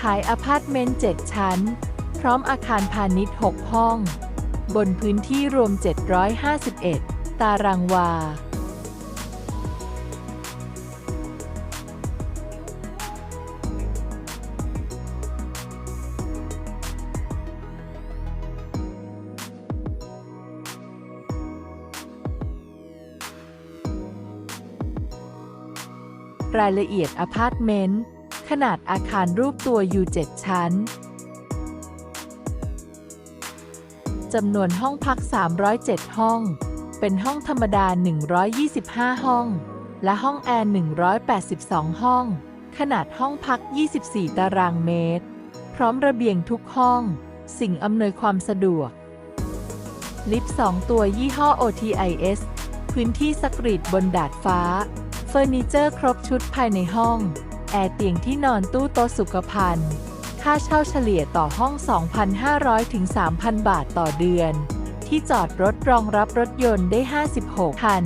ขายอพาร์ตเมนต์ 7 ชั้น พร้อมอาคารพาณิชย์ 6 ห้อง บนพื้นที่รวม 751 ตารางวา รายละเอียดอพาร์ตเมนต์ ขนาดอาคารรูปตัวยู7ชั้น จำนวนห้องพัก 307 ห้อง เป็นห้องธรรมดา 125 ห้อง และห้องแอร์ 182 ห้อง ขนาดห้องพัก 24 ตารางเมตร พร้อมระเบียงทุกห้อง สิ่งอำนวยความสะดวก ลิฟต์ 2 ตัวยี่ห้อ OTIS พื้นที่สกรีดบนดาดฟ้า เฟอร์นิเจอร์ครบชุดภายในห้อง แอร์เตียงที่นอนตู้โต๊ะสุขภัณฑ์ ค่าเช่าเฉลี่ยต่อห้อง 2,500 ถึง 3,000 บาทต่อเดือน ที่จอดรถรองรับรถยนต์ได้ 56 คัน